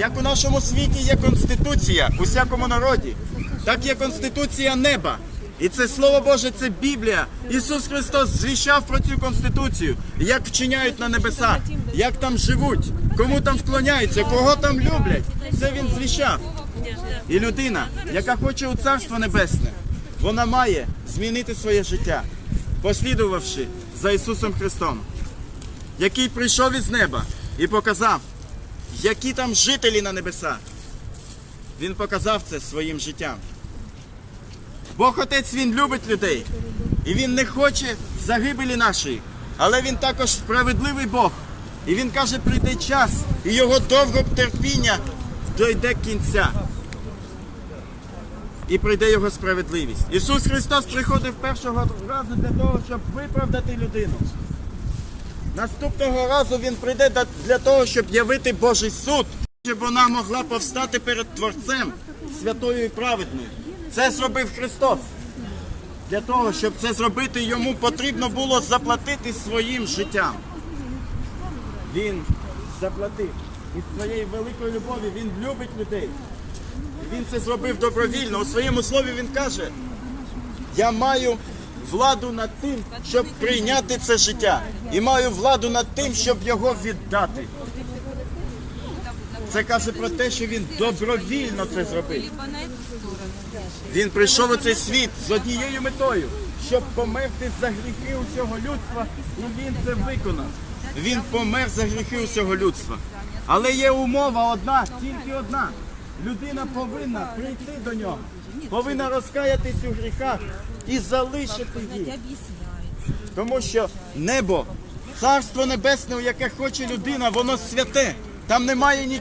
Як у нашому світі є конституція у всякому народі, так є конституція неба. І це слово Боже, це Біблія. Ісус Христос звіщав про цю конституцію, як вчиняють на небесах, як там живуть, кому там вклоняються, кого там люблять. Це він звіщав. І людина, яка хоче у Царство Небесне, вона має змінити своє життя, послідувавши за Ісусом Христом, який прийшов із неба і показав, які там жителі на небесах. Він показав це своїм життям. Бог Отець Він любить людей. І Він не хоче загибелі нашої. Але Він також справедливий Бог. І Він каже, прийде час, і його довго терпіння дойде кінця. І прийде його справедливість. Ісус Христос приходив першого разу для того, щоб виправдати людину. Наступного разу він прийде для того, щоб явити Божий суд, щоб вона могла повстати перед Творцем святою і праведною. Це зробив Христос. Для того, щоб це зробити, йому потрібно було заплатити своїм життям. Він заплатив із своєї великої любові, він любить людей. І Він це зробив добровільно. У своєму слові він каже: я маю владу над тим, щоб прийняти це життя, і маю владу над тим, щоб його віддати. Це каже про те, що він добровільно це зробив. Він прийшов у цей світ з однією метою, щоб померти за гріхи усього людства, і він це виконав. Він помер за гріхи усього людства. Але є умова одна, тільки одна. Людина повинна прийти до нього, повинна розкаятись у гріхах і залишити їх. Тому що небо, царство небесне, у яке хоче людина, воно святе. Там немає ні.